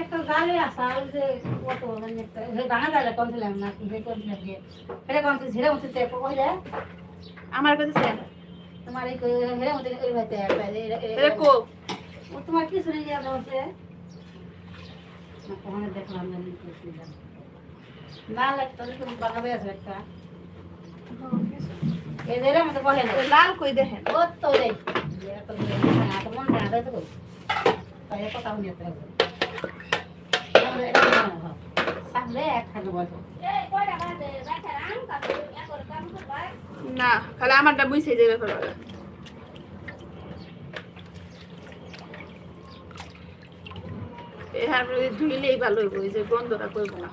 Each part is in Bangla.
একটা জালে আসা ওই যে কত মানে ভাঙা জালে কনছিলাম না কি যে কনছিলাম যে হেরে কনছিল হেরে মতো তে কই যায়? আমার কাছে ছিল। তোমার এই হেরে মতো এই ভাইতে এটা কো? ও তোমার কি শুনে গিয়া বলছে না কোনে দেখলাম না কি শুনলাম না লাগতো তুমি বাগাবে আছে একটা। এই হেরে মতো না। লাল কই দেখেন? ও তো রে এত মন না তো তাই কথা শুনে তো সামনে একখানে বলতো না খালি আমারটা বুঝছে যে ব্যাপার হ্যাঁ ধুইলেই ভালো হইব যে গন্ধটা করব না।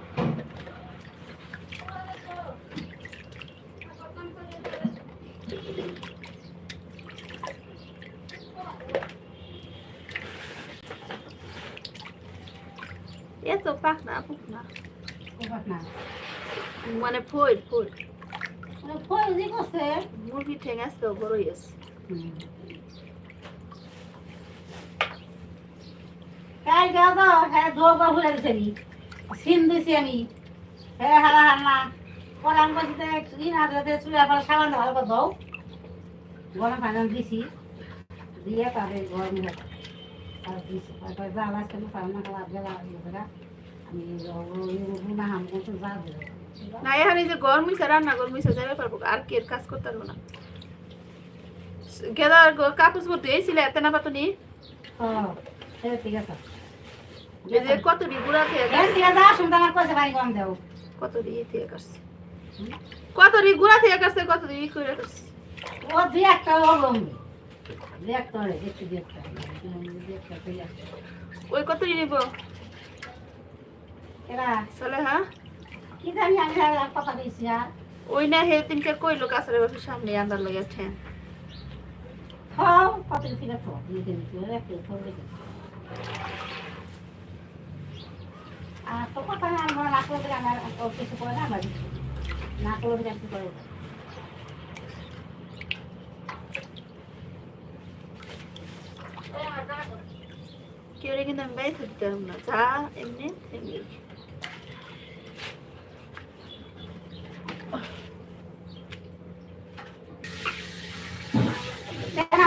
এত পাক না পুক না। না। মানে ফই ফই মানে ফল যে করছে? মুরগি ঠেং আজকেও বড়ই আছে। কাল তো হ্যাঁ ভুলে গেছি সিন দিছি আমি। হ্যাঁ হারা চুলে সাবান ভালো করে গরম পানি দিছি। দিয়ে তারপরে গরম হয়ে আর দিছি। তারপরে যা লাগছে না সাবান খাওয়া আমি না এখানে যে গরম হইছে, রান্না গরম হইছে যাবে পারব। আর কি কাজ করতে পারব না। গেদা কাপড় পরতে এইছিলে এত না পাতো নি কত ডি গুড়া বাড়ি কত ডি থেকে কাটছে কত ডি গুড়া থেকে কাটছে কত ডি করে ও দুই একটা ওই কত নিব? চলে হ্যাঁ? কি জানি আমি কথা দিয়েছি আর। ওই না হে তিনকে কইলো কাছারে বাসের সামনে আন্দার লাগে ঠ্যাং খাও কত ছিল তো আর কথা না আমার না করলে আমার ও কিছু করে না আমার কিছু। না করলে কি করে? কেউ কিন্তু আমি বাইরে দিতে পারব না। যা এমনি এমনি কেন নিয়ে যাও কেন ফেলে যাও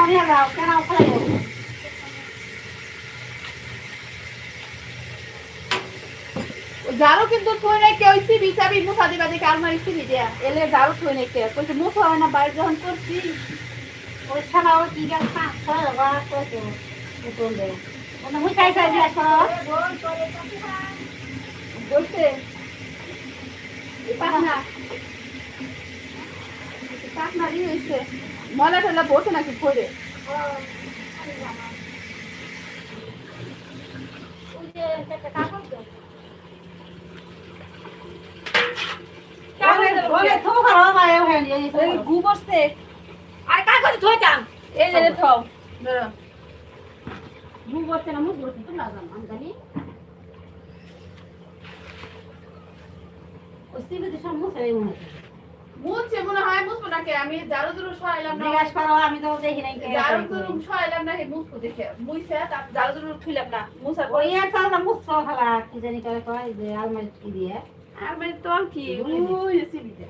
জারো কিন্তু থই নাই কেউ ইসি বিচাবি মুসা দিবা দেখে আলমারি ইসি দিয়া এলে জারো থই নাই কে কইছে মুসা হয় না বাইরে যখন করছি ওই ছাড়া ওই কি ছয় বার করে তো উঠুন দে ওটা মুই চাই চাই দিয়ে বলছে পাখনা পাখনা রি হইছে মলা ঠেলা বসে নাকি হয়ে বসছে আর কাজ করে ধুইতাম এই যে থাও। ধরো গু করতে না মুখ করতে তো লাগাম আমি জানি ওই মনে হয়। মুছছে মনে হয় মুছবো নাকি? আমি জারো জরু সরাইলাম না জিজ্ঞাসা করো আমি তো দেখি নাই কে জারো জরু সরাইলাম না হে মুছবো দেখে। মুইছে তার জারো জরু থুইলাম না ওই আর চালটা মুছছো খালা কি জানি করে কয় যে আলমারি কি দিয়ে? আর মানে তো কি ওই সিবিতে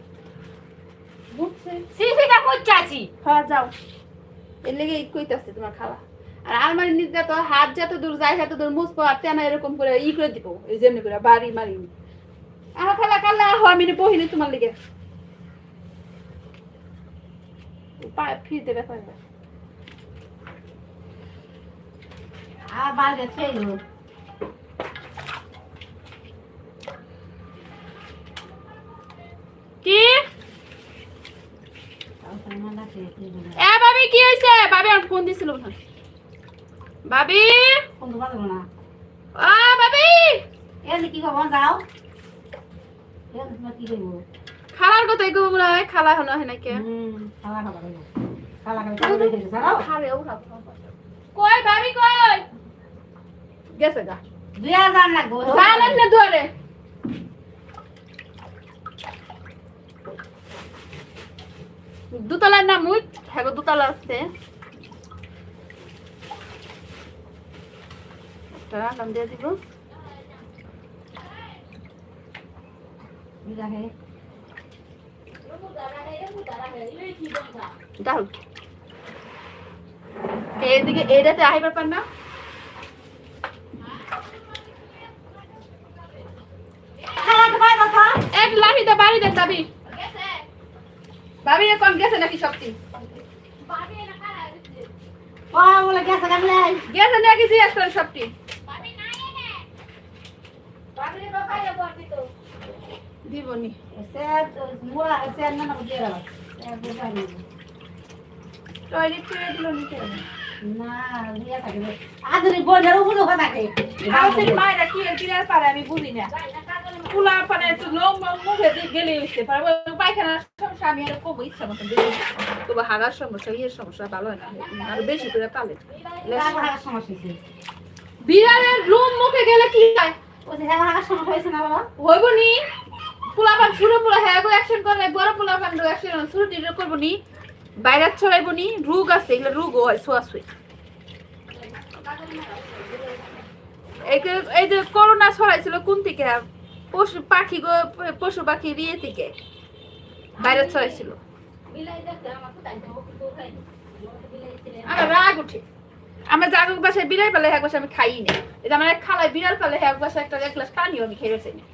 মুছছে সিবিটা হ্যাঁ যাও। এর লেগে কইতাছে তোমার খালা। আর আলমারি নিতে তো হাত যত দূর যায় তত দূর মুছবো আর তেনা এরকম করে ই করে দিব এই যেমনি করে বাড়ি মারি আমার খালা কালা আহ আমি নে বহিনি তোমার লেগে পা ফিরতে ব্যাপার না। আর বাইরে ছিল কি? এ ভাবি কি হইছে? ভাবি আমার ফোন দিছিল না ভাবি কোনটা বাজলো না। আ ভাবি এলে কি করব যাও। তোমার কি করব খালার কথা কইব মনে হয় খালা হলো হয় নাকি হুম খালা খালা খালা খালে ও কই ভাবি কই? গেছে গা। লাগবো। জানেন না দুতলার নাম উঠ হ্যাঁ দুতলা আছে। রান্নাম দিয়ে দিব। দারুণ এইদিকে এটাতে আহিবার পার না? এক লাঠি দা, বাড়ি দেন দাবি। ভাবি এখন গেছে নাকি বলে গেছে নাকি জিজ্ঞেস করেন দিবনি সে না না দিয়ে দাও টয়লেট করে দিল নিতে না দিয়ে থাকে আদরি বোনের উপরে কথা থাকে হাউসের মায়েরা কি কিনার পারে আমি বুঝি না ফুলা পানে একটু লোম মুখে দিয়ে গেলে উঠতে পারব পায়খানার সমস্যা আমি আর কম ইচ্ছা মতো দিই তবে হাগার সমস্যা ইয়ের সমস্যা ভালো হয় না আর বেশি করে পালে বিড়ালের রুম মুখে গেলে কি হয় ও যে হাগার সমস্যা হয়েছে না বাবা হইব নি পোলাপান, শুরু পোলা হ্যাঁ গো অ্যাকশন করলে বড় পোলাপান, গো অ্যাকশন শুরু নি। বাইরে নি, রোগ আছে, এগুলো রোগ হয় সোয়া সুই এই যে- করোনা ছড়াইছিল কোন থেকে? পশু পাখি, গো, পশু পাখি ইয়ে থেকে। বাইরে ছড়াইছিল। রাগ উঠে। আমার জাগুক বাসায় বিড়াল পালে এক বাসায় আমি খাই না এটা আমার খালায় বিড়াল পালে এক বাসায় একটা এক গ্লাস পানিও আমি খেয়ে না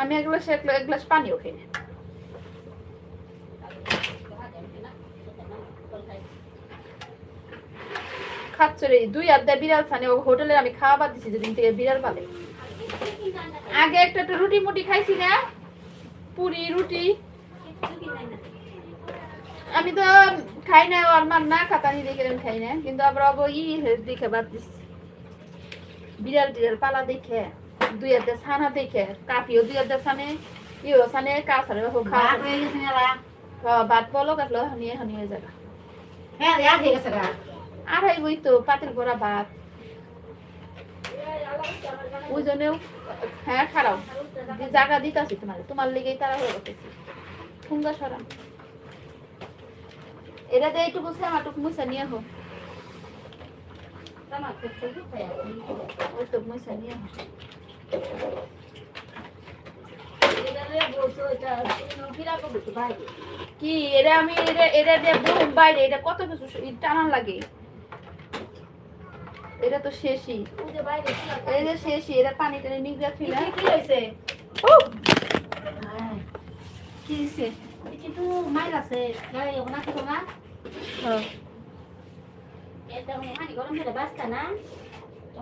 আমি এক গ্লাস এক গ্লাস পানিও রে, দুই বিড়াল ও হোটেলে আমি খাওয়া বাদ দিছি যেদিন থেকে বিড়াল পালে। আগে একটু রুটি মুটি খাইছি না? পুরি, রুটি। আমি তো খাই না আর মার না খাতানি দেখে আমি খাই না কিন্তু আবার অব ই দেখে বাদ দিছি। বিড়াল টিড়াল পালা দেখে দুই হাতে ছানা দেখে কাপিও দুই হাতে ছানে ইও ছানে কাছারে হোক ভাত খাওয়া ভাত বলো কাটলো হানিয়ে যাবে। হ্যাঁ রে হয়ে গেছে গা আড়াই বই তো পাতিল ভরা ভাত। ওই জন্যেও হ্যাঁ খারাপ। জায়গা দিতাছি তোমার তোমার লেগেই তারা হয়ে গেছে ঠুঙ্গা সরাম এটা দিয়ে আমাটুকু মুছা নিয়ে হোক ওই নিয়ে হোক কি এটা আমি এটা এটা দিয়ে বাইরে এটা কত কিছু স- টানা লাগে। এটা তো শেষই। এই যে শেষই এটা পানি টানি নিগড়া ছিল কি হয়েছে? কি হইছে? একটু মাইল আছে ওনা কি না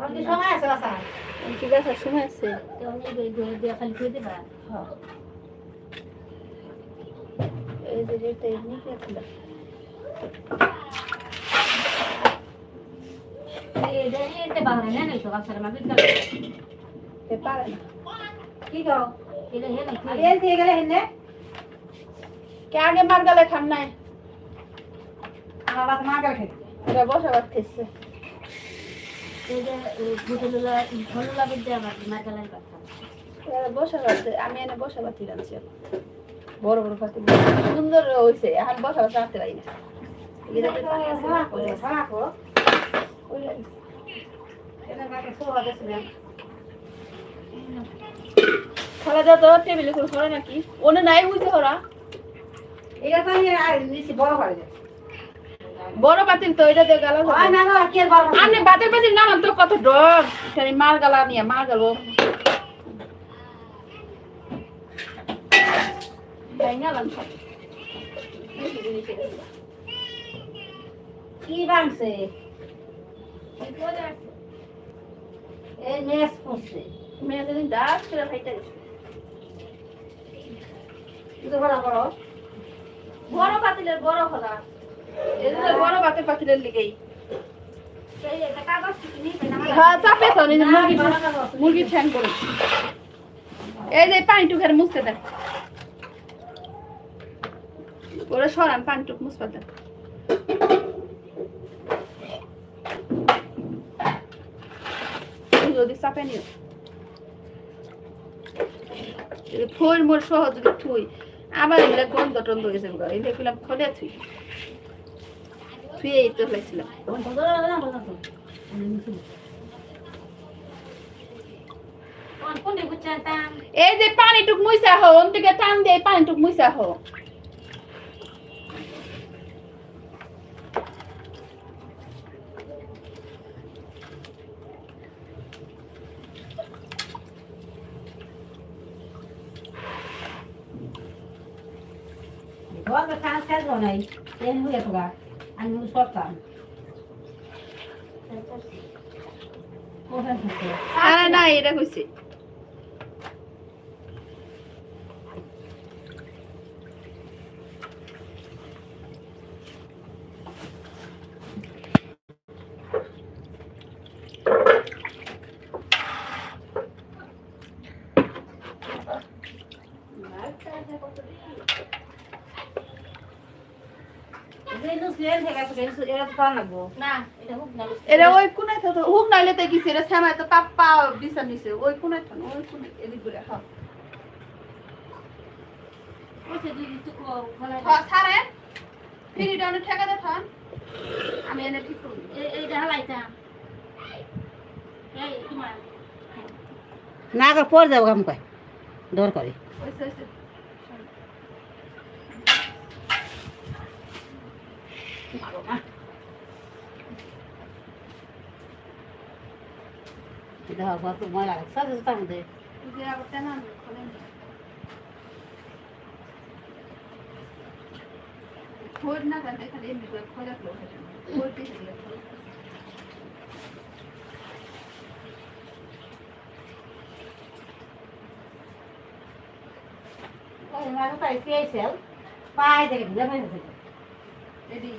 কি সময় আছে বাসা কি দেখার সময় আছে এই দুই দুই দিয়ে খালি খুঁজে দিবা। এই যে এটা নিগড়া ছিল এই যে এতে বাহারে না নাই তো বাসার মা বিদ্যা এ পারে না কি গাও এটা হে নাই আর এতে গেলে হেনে কে আগে মার গালে খান বসা আমি এনে বসা বাতি রাখছি বড় বড় পাতি সুন্দর হয়েছে এখন বসা রাখতে পারি না। খালা যা তো টেবিলে করে নাকি? ওনে নাই বুঝতে ওরা। এটা তো আমি নিছি বড় করে দে বড় পাতিল তো এটা দিয়ে গেল না আপনি বাতের পাতিল নামান তো কত ডর মার গালা নিয়ে মার গেল। না। কি এই মেস পড়ছে। মেয়ে যেদিন ডাক ছেড়ে ভাইটা গেছে। বড় পাতিলের বড় খোলা। বড় বাতের লিগেই। করে এই যে মুছতে দেন ওরা সরান মুছতে দেন যদি চাপে নিও। মোর সহযোগে থুই আবার এগুলা গন্ধ টন্ধ হয়েছে এগুলো করলাম খোলে থুই। এই তো তা এই যে পানিটুক মুইসা হো ওন থেকে টান দিয়ে পানিটুক মুইসা হো তো খানা খেয়ে যাও নাই, এই হয়ে তোরা আমি থাকে আরে না এটা কইছি এই নুসলি এর থেকে তো কিছু এর তো করা লাগবো না এটা হুক না এটা ওই কোনায় তো হুক নাইলে তো কিছু এটা সামায় তো পাপ্পা বিছা নিছে ওই কোনায় তো ওই কোনায় এদিক করে হ্যাঁ ওসে দুই তো কোলা ছাড়ে। ফিরিটা অনেক ঠেকা দেখান আমি এনে ঠিক করব। এইটা হালাইতাম এই তোমার। না করে পড়ে যাব কাম কয় দৌড় করে দেখো কত ময়লা লাগছে সাথে সাথে আমাদের ওই যে আবার টানা আনবে, খোলেন না। খোল না জানতে খালি এমনি করে খোলা খোলা হয়ে যাবে। খোল পিছে দিলে খোল। ওই মাঝে তাই পেয়েছে পায়ে দেখে দিলে পায়ে দেখে এদি,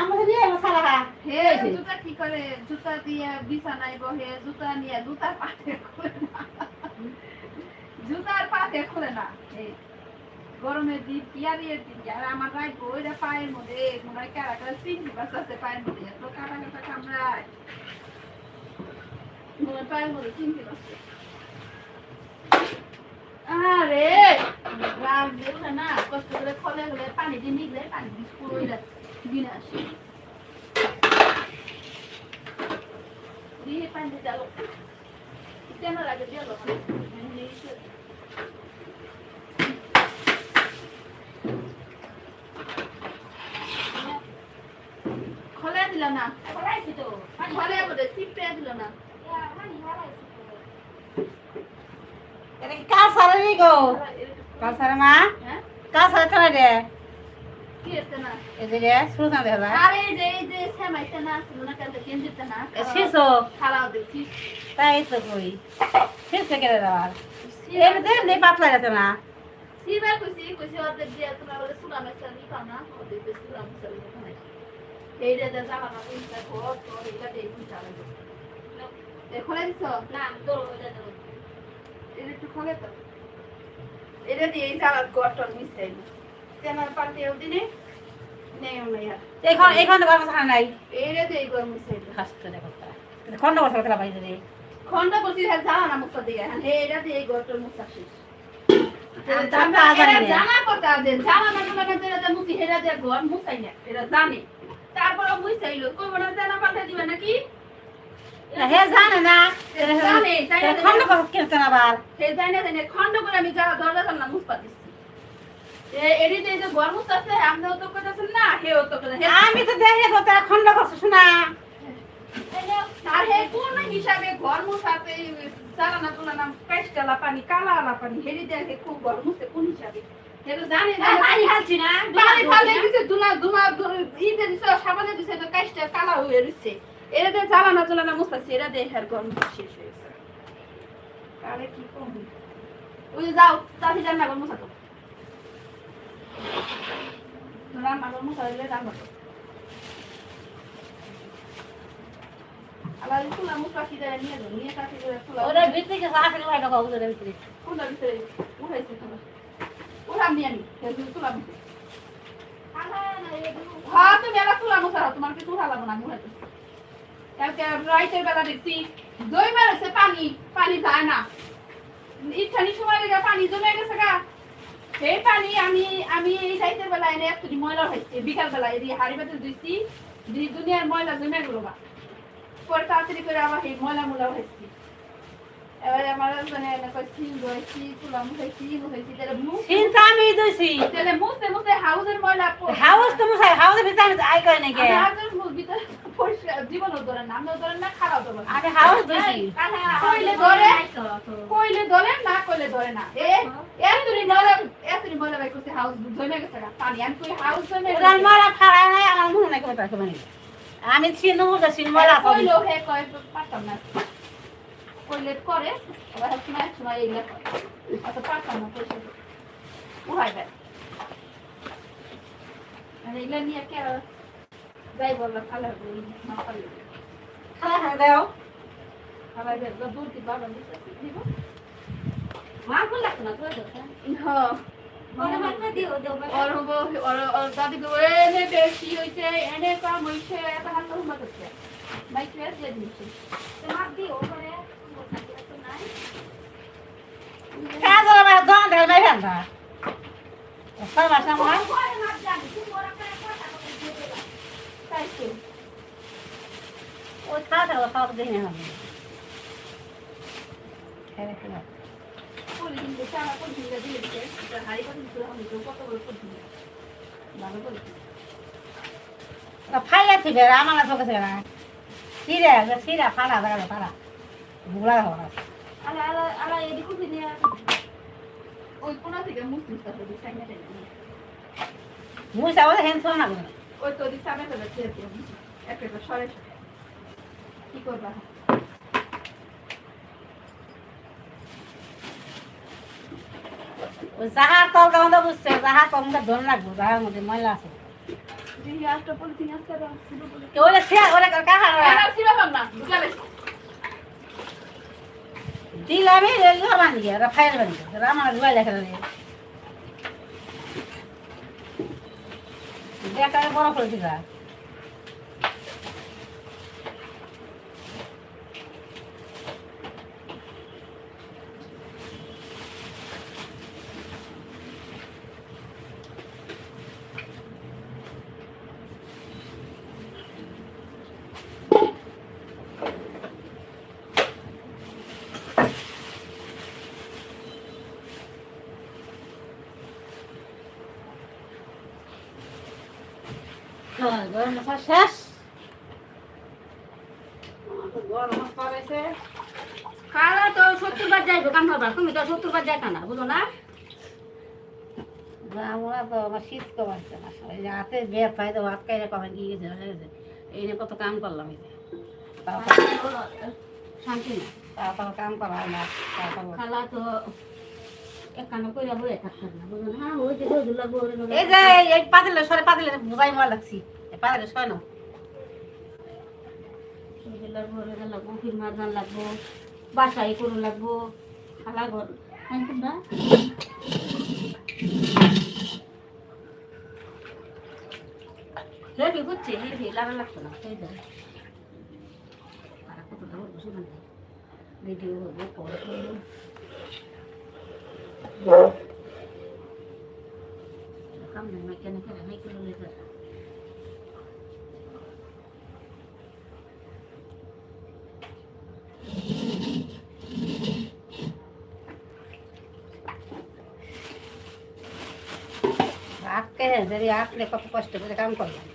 আমাদের দিয়ে মশালা খা হে জুতা কি করে? জুতা দিয়ে বিছানায় বহে জুতা নিয়ে জুতার পাতে খুলে না। জুতার পাতে খুলে না। গরমের দিন পিয়ারিয়ের দিন আর আমার রায় ওইটা পায়ের মধ্যে, মনে হয় কারা কারা চিংড়ি বাস আছে পায়ের মধ্যে, এত কাটা কাটা কামড়ায়। মনে হয় পায়ের মধ্যে চিংড়ি বাস আরে রাম দেব না, কষ্ট করে খলে হলে পানি দিয়ে নিগলে পানি দিয়ে পুরো বিনাশ দিয়ে পানি দিয়ে চালো কেন লাগে দিয়ে খলে দিল না এবার তো খলে বলে দিল না এটা কি কাজ সারা গো কাজ মা হ্যাঁ তাই তো কই। দেওয়ার এমনি পাতলা গেছে না। সিবার কইছি কইছি অর্ধেক দিয়ে তোমরা বলে সুলা মেশাল পাও না অর্ধেক দিয়ে সুলা মেশাল ই পাও এই যে জামা না কইছে ঘর তো এটা দিয়ে কি চালে এখন দিছো? না দৌড় হয়ে যাবে এটা একটু খোলে তো। এটা দিয়ে এই গটন মিশাই তেনার পাল্টে দিনে নেই নাই আর এখন এখন তো গরম ছাড়া নাই। এটা দিয়ে গরম মিশাই হাসতে দেখো খন্ড বসে রে। হ্যাঁ না দিয়ে। হ্যাঁ মুছা শেষ। জানা কথা জানা না মুছি হেরা দিয়ে ঘর মুছাই না। জানে। তারপর মুছাইলো জানা পাল্টে দিবে নাকি? হে জানে না। জানে খন্ড বসে না আবার? সে জানে জানে। খন্ড করে আমি যা দরজা জানলা মুছপা দিচ্ছি আমি তো দেখে তো তারা খন্ড বসে শোনা। আর হিসাবে ঘর মুছাতে চালানা তুলানা কাইস্টালা পানি কালা আলা পানি হেরি দেখে খুব ঘর মুছে কোন হিসাবে? জানে জানে চালানা তুলানা মুছাছে এরা দিয়ে হের ঘর মুছা শেষ হয়েছে তাহলে কি কম? ওই যাও তাহি রান্না ঘর মুছা ভিতরে আসলে ভাই টাকা ওদের ভিতরে কোনটা ভিতরে উঠাইছে আমি হ্যাঁ তুমি তোমার কিছু উঠা লাগবে না আমি উঠাইতেছি কালকে রাইতের বেলা দেখছি যায় না সময় লেগে পানি জমে গেছে গা সেই পানি আমি আমি এই রাইতের বেলা এনে একটু ময়লা হয়েছে বিকাল বেলা এই হাড়ি বাতি দিচ্ছি দুনিয়ার ময়লা জমে গেলো বা। পরে তাড়াতাড়ি করে আবার এই ময়লা মুলা হয়েছি এবারে আমার মানে সিং রয়েছি কুলাম হয়েছি হয়েছি তাহলে চিন্তা আমি দিছি তাহলে মুছতে মুছতে হাউসের ময়লা হাউস তো মুসাই হাউসের ভিতরে আই করে নাকি মুখ ভিতরে পরিষ্কার জীবনও ধরেন না আমিও ধরেন না খারাপ ধরেন না। আমি হাউস দিছি কইলে ধরে কইলে ধরে না কইলে ধরে না। এ এতরি ময়লা এতরি ময়লা বাই করতে হাউস জমে গেছে পানি আমি কই হাউস জমে ওরা মারা ফাড়ায় নাই আমার মনে নাই কথা মানে। আমি চিনো বুঝা চিনো মারা কইলো হে কয় পারতাম না। কইলে করে আবার সময় সময় এগুলা করে অত পারতাম না পয়সা। উহাই দেয় আর এগুলা নিয়ে কে যাই বলল খালা না খালি খালা দাও খালা বাবা দিব মা কোন লাগতো না তোর দেখছ হ্যাঁ মনে হয় না দিও দিও ওর হব ওর ওর দাদি গো এনে বেশি হইছে এনে কম হইছে এত হাত হুমা করছে মাইক রে দিয়ে দিচ্ছে তোমার দিও করে কাজ ওরা বা দন দেয় নাই ভান্ডা সব আসা মা তাই তো ওই খাওয়া দাওয়া খাওয়া দেখি না আমি খেলে খেলে পলি কিন্তু চালা পলি কিন্তু দিয়ে দিচ্ছে এটা হাড়ি তো কত বড় ভালো আমার চোখে না। সিরা সিরা ফাড়া দাঁড়া ফাড়া বুড়া হওয়া। আলা আলা আলা এদিক নিয়ে ওই কোনা থেকে মুসলিম সাথে দিছাই না মুই হেন শোন না ওই তো দিছাই না তো দিয়ে একটা সরে। কি করবা? ওই জাহার তল গামদা বুঝছে জাহার তলটা ধর লাগবো জাহার মধ্যে ময়লা আছে। দিহি একটা পলিথিন আছে রা শুধু পলি ওলে ছিয়া ওলে কাহার দিলামি রেগুলার বান্ধি আর ফাইল রামার গুয়াই লেখা দেখা বড় করে দিলা। গরম মশলা শেষ। গরম মশলা রয়েছে। তো সত্তর বার যাইবো কাম করবা? তুমি তো সত্তর বার যাইতা না বুঝো না? আমরা তো আমার শীত কমাচ্ছে না হাতে বেত পাই তো হাত কাইরে কমে গিয়ে গেছে। এই নিয়ে কত কাম করলাম এই শান্তি না তারপর কাম করা হয় না তারপর খালা তো হ্যাঁ এই যে এই পাতিলে সরে পাতিলে বুঝাই মার লাগছি এই পাতিলে সয় না লাগবো ফির মারদান লাগবো বাসাই করু লাগবো খালা ঘর। না হেভি বুঝছে হেভি লাগা লাগতো না। সেই তারা কতটা বলব সেখান থেকে ভিডিও হব পরে করব। কাম নাই মেকানিক নাই করে লেখা। আটকে আসলে কত কষ্ট করে কাম করলাম।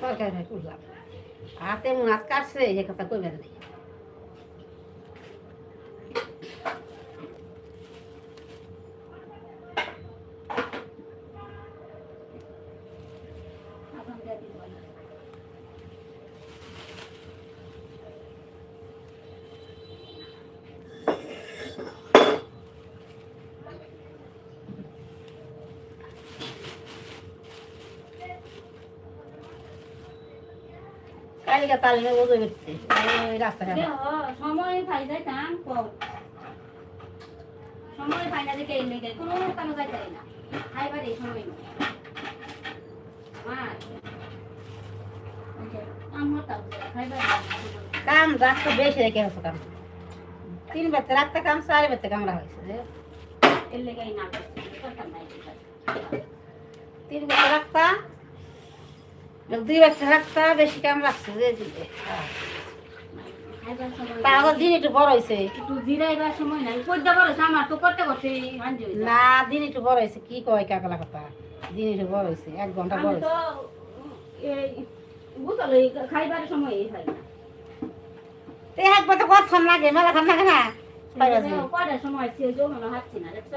তরকারি করলাম হাতে। মাছ কাটছে যে কথা কইবে নেই কালিকা তালিকা রাস্তাঘাটে সময় পাই যায় কাম কম। সময় পাই না দেখে এনে গেলে কোনো কামে যাইতে পারি না। খাইবার এই সময় নেই। আর কাম হতাম রাস্তা বেশি রেখে আছে কাম। তিন বেতে রাখতে কাম চার বেতে কামড়া হয়েছে। তিন বেতে রাখতা দুই বেতে রাখতা বেশি কাম রাখছে যে সময় তারপর দিন একটু বড় হয়েছে হয়ে। না দিন একটু বড় হয়েছে কি কয় কাকলা কথা? দিন একটু বড় হয়েছে এক ঘণ্টা বড় হয়েছে খাইবার সময় একবার তো কতক্ষণ লাগে? মেলা খান লাগে না? কটার সময় হাঁটছি না দেখছ?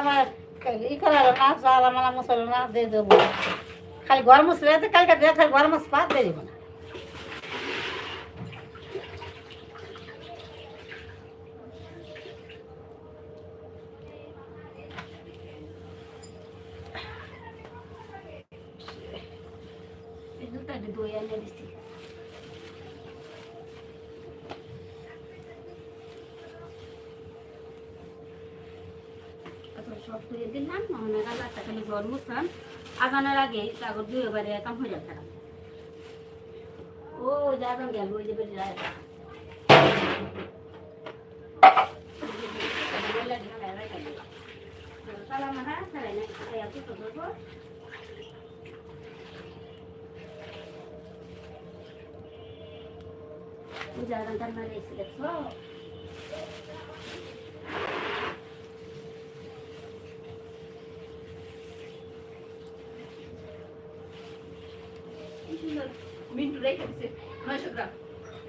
আমার ই করা হলো না জালা মালা মশলা না দিয়ে দেবো। খালি গরম মশলা কালকে দিয়ে খালি ঘর মুস পাত দিয়ে দিব এই দুটা দই এনে দিচ্ছি আচ্ছা সব তুলে দিলাম মানে রাজারটা খালি ঘর মুছলাম আগে কাগজ দুই এবারে কাম হয়ে যাবে ও যাবেন গেল, ওই যে বেরিয়ে যায় সালাম হ্যাঁ. রেখে দিছে নয়শো গ্রাম।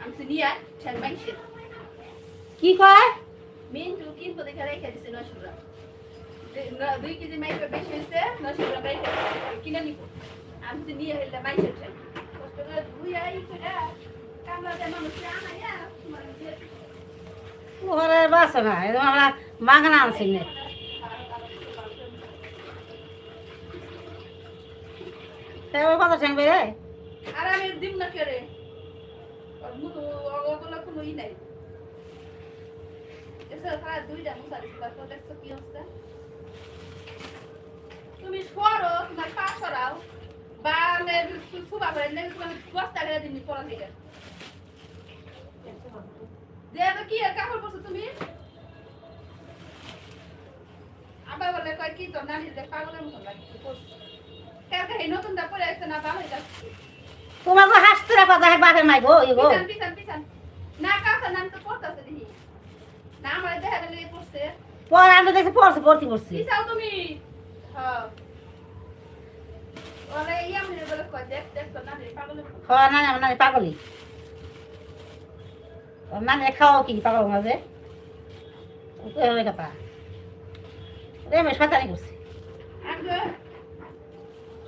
আমি নিয়ে ঠেল মাইসে কি কয়? মিন্টু কিনবো দেখে রেখে দিছে নয়শো গ্রাম। দুই কেজি মাইপে বেশি হয়েছে নয়শো গ্রাম রেখে কিনে নিব। আমি নিয়ে হইলে মাইসে ঠেল কষ্ট করে ধুই আই করে কামলা দেয় মানুষ আনাইয়া তোমার দিয়ে না আমরা মাগনা আনছি না। ঠেংবে রে দিব না কেড়ে? ওর মুতো ওগুলো কোনো ই নাই। দুইটা কি তুমি সরো, তোমার পা সরাও। বা সুবা করে বস্তা করে দিবি পড়া থেকে কি আর কাপড় পরছো তুমি? আবার বলে, কয় কি তোর নানি পাগলের এই নতুনটা পরে আসছে না, ভালোই যাচ্ছে তোমাকে হাসতে রাখা যায় বাপের মাই গো ইগো না কাছে নাম তো পড়তাছে দেখি। না আমার দেখা গেলে পড়ছে। পর আমি দেখছি পড়ছে ভর্তি করছি পিছাও তুমি? হ্যাঁ। ওরে ইয়া মনে বলে কয় দেখ দেখ না রে পাগল নানি খাওয়াও কি পাগল মাঝে? ওই কথা। রে আমি করছি। আমগো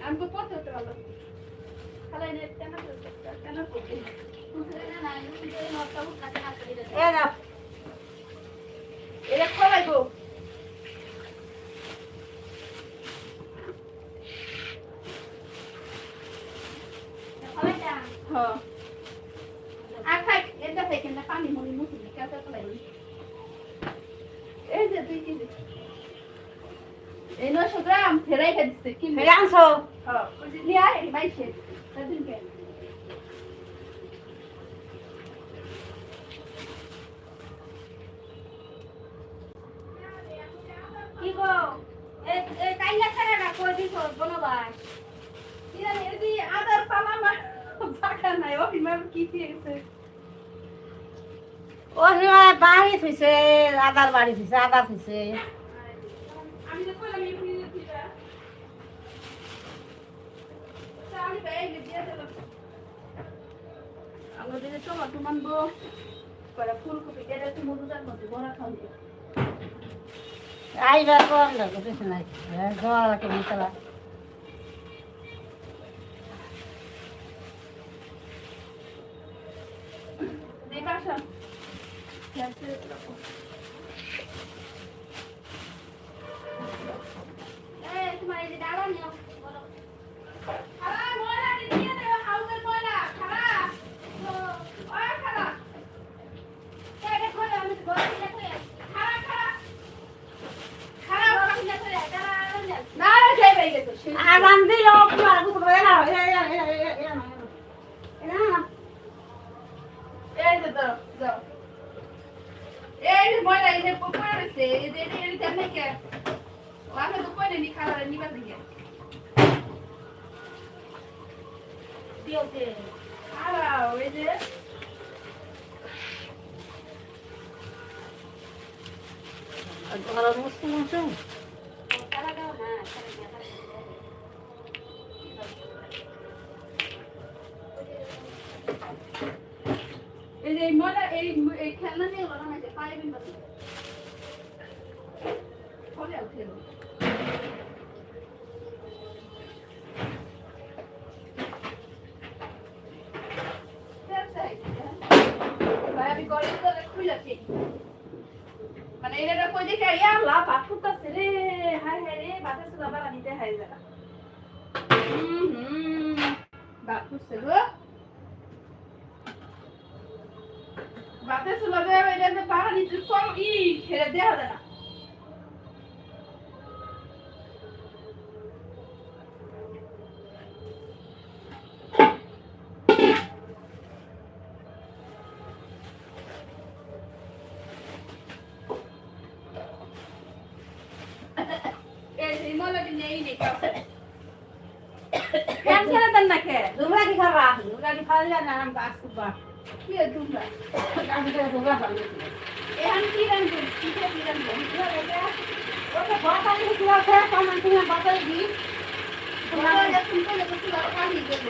আমগো পড়তে হতে ভালো। এটা খোলাই গো। হ্যাঁ। আর খাই এটা থেকে না পানি মনি মুসি কাছে খোলাই এই যে এই নশো গ্রাম ফেরাই খেয়ে দিচ্ছে কি ফেরে আনছো? হ্যাঁ নিয়ে আয় মাইছে বাড়ি থুইছে আদার বাড়ি থুইছে আদা থুইছে আমি তো কইলাম এই ফুল দিবা সালি ভাই এই দিয়ে দিলাম আমরা দিলে টমেটো মানবো পরে ফুলকপি এটা একটু মধুজার মধ্যে বড়া খাওয়া আইবার কর দেখো না নাই কে বিতলা দেখে আসা এই তোমার এই যে ডালা নিও বলো খালা ময়লা দিয়ে দেবে হাউসের ময়লা খালা ও খালা এটা কই আমি তো ঘরে দিলে কই খালা খালা খারাপ করে দিলে কই ডালা আনল যাও না রে যাই ভাই গেছে আগান দিল তোমার বুঝতে পারে না এ এ এ এ এ যে দাও যাও এই যে ময়লা এই যে পড়ে রয়েছে এই যে এই যে তেমনি কে আমি তো পড়ে নি খালা নিবার দিকে দিওতে আরাও এই যে আর তোমার মুসলিম আছে তারা দাও না তারা দাও, তারা দাও। এই যে এই ময়লা এই এই খেলনা নিয়ে গেল না যে পায়ে বিন বাতি পরে উঠে এলো। ভাই আমি গরিব তো খুইলাছি মানে এটা কই দেখে ইয়া লা ভাত ফুটতাছে রে হাই হাই রে ভাতের সুদা বাড়া দিতে হাই যারা হুম হুম ভাত ফুটছে গো ভাতের সুদা দেওয়া এটা তো বাড়া দিতে কম ই খেলে দেওয়া যায় না এই যে ফ্যান ছেড়ে দেন না খেয়ে দুমরা কি খাবা দুমরা কি খাইলে না আমি কাজ করবা কি দুমরা আমি তো দুমরা খাবে এখন কি রান্ধবেন কি কি রান্ধবেন ওকে বাতা দিয়ে কি আছে কামান তুমি বাতাই দিই তোমরা যা শুনতে লাগে তো পানি দেবো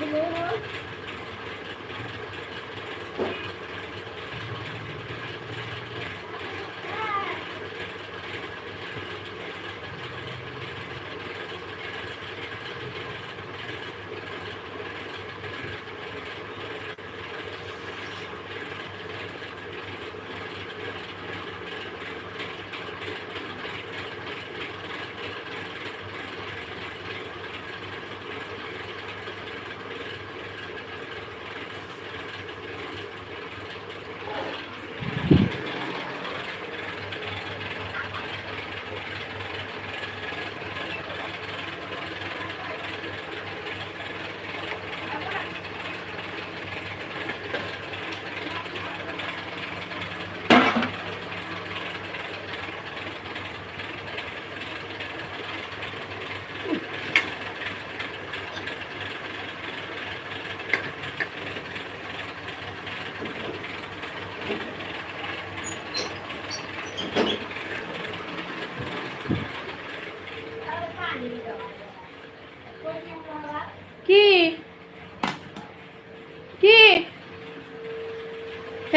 Aqui não,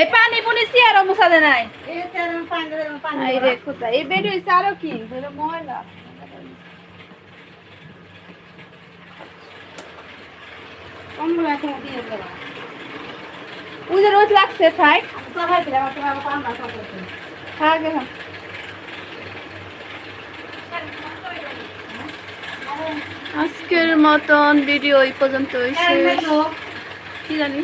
হে পানি পুনি সিয়ারো মুছা দে নাই। এই রে কোথায় বেড আরও কি? ময়লা। রোদ লাগছে গে খা আজকের মতন ভিডিও এই পর্যন্তই শেষ। কি জানি?